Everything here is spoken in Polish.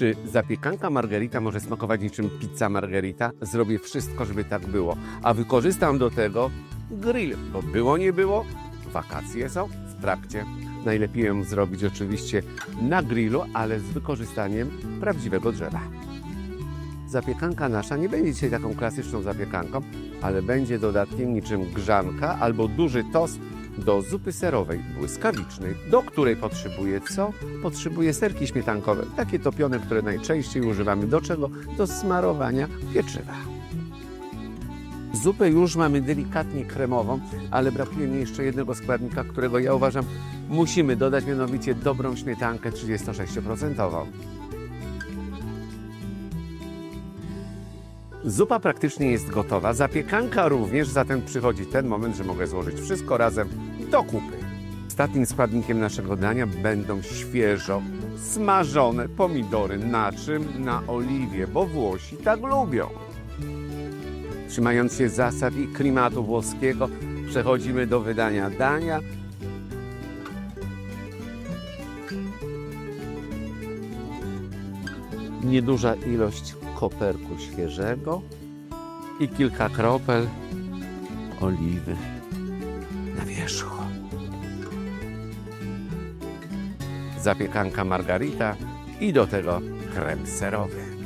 Czy zapiekanka margarita może smakować niczym pizza margarita? Zrobię wszystko, żeby tak było. A wykorzystam do tego grill, bo było nie było, wakacje są w trakcie. Najlepiej ją zrobić oczywiście na grillu, ale z wykorzystaniem prawdziwego drzewa. Zapiekanka nasza nie będzie dzisiaj taką klasyczną zapiekanką, ale będzie dodatkiem niczym grzanka albo duży tost do zupy serowej, błyskawicznej, do której potrzebuję co? Potrzebuję serki śmietankowe, takie topione, które najczęściej używamy do czego? Do smarowania pieczywa. Zupę już mamy delikatnie kremową, ale brakuje mi jeszcze jednego składnika, którego ja uważam musimy dodać, mianowicie dobrą śmietankę 36%. Zupa praktycznie jest gotowa, zapiekanka również, zatem przychodzi ten moment, że mogę złożyć wszystko razem do kupy. Ostatnim składnikiem naszego dania będą świeżo smażone pomidory. Na czym? Na oliwie, bo Włosi tak lubią. Trzymając się zasad i klimatu włoskiego, przechodzimy do wydania dania. Nieduża ilość koperku świeżego i kilka kropel oliwy na wierzchu. Zapiekanka margarita i do tego krem serowy.